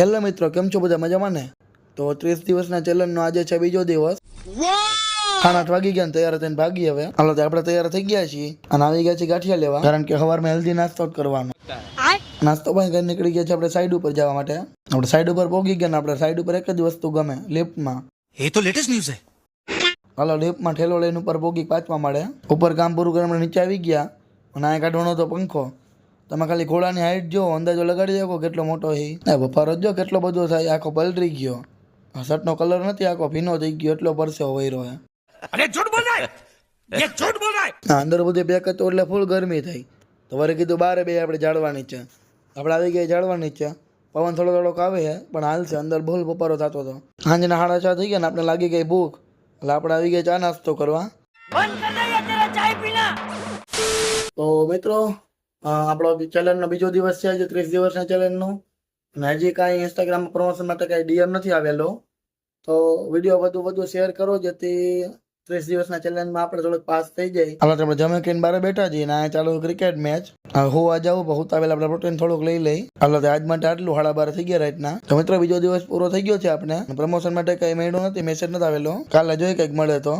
Hello મિત્રો કેમ છો બધા મજામાં ને? તો ત્રીસ દિવસના ચેલેન્જનો આજે છે બીજો દિવસ. ખાના આઠ વાગી ગયા તૈયાર થઈને ભાગી હવે. હાલો આપણે તૈયાર થઈ ગયા છીએ અને આવી ગયા છીએ ગાંઠિયા લેવા. કારણ કે સવારમાં હેલ્ધી નાસ્તો જ કરવાનો. નાસ્તો પણ ઘરે નીકળી ગયા છે આપણે સાઈડ ઉપર જવા માટે. આપણે સાઈડ ઉપર પહોંચી ગયા ને આપણે સાઈડ ઉપર એક જ વસ્તુ ગમે લેફ્ટમાં. એ તો લેટેસ્ટ ન્યૂઝ છે. હાલો લેફ્ટમાં ઠેલો લઈને ઉપર પહોંચી પાંચમાં મળે ઉપર કામ પૂરું કરીને નીચે આવી ગયા. અને આ કાઢવાનો હતો પંખો. તમે ખાલી ઘોડાની હાઈટ જો અંદાજો લગાડી શકો કેટલો મોટો છે. ના બફારો જો કેટલો બધો થાય આખો પલટી ગયો. આ શર્ટનો કલર નથી આખો ભીનો થઈ ગયો એટલો પરસેવો વૈરો છે. અરે ઝૂઠ બોલાય! એ બોલાય! અંદર બધું પેક હતું એટલે ફૂલ ગરમી થઈ. તમારે કીધું બારે બે આપણે જાળવાની છે. આપણે આવી ગયા જાળવાની છે. પવન થોડો થોડોક આવે છે પણ હાલશે અંદર ભૂલ બપારો થતો હતો. સાંજના સાડા ચાર થઈ ગયા ને આપણે લાગી ગઈ ભૂખ. એટલે આપણે આવી ગયા ચા નાસ્તો કરવા. તો મિત્રો આપણો ચેલેન્જનો બીજો દિવસ છે, આજે ત્રીસ દિવસના ચેલેન્જનો અને હજી કાંઈ ઇન્સ્ટાગ્રામ પ્રમોશન માટે કાંઈ ડીએમ નથી આવેલો. તો વીડિયો વધુ વધુ શેર કરો, જેથી ત્રીસ દિવસના ચેલેન્જમાં આપણે થોડુંક પાસ થઈ જાય. તો આપણે જમે કહીને બારે બેઠા છીએ ને આ ચાલુ ક્રિકેટ મેચ હું આ જાઉં, પણ હું આવેલા આપણે પ્રોટીન થોડુંક લઈ લઈ. તો આજ માટે આટલું હાડા બાર થઈ ગયા રાતના. તો મિત્રો, બીજો દિવસ પૂરો થઈ ગયો છે આપણે. પ્રમોશન માટે કઈ મળ્યું નથી મેસેજ નથી આવેલો. કાલે જોઈ કંઈક મળે તો.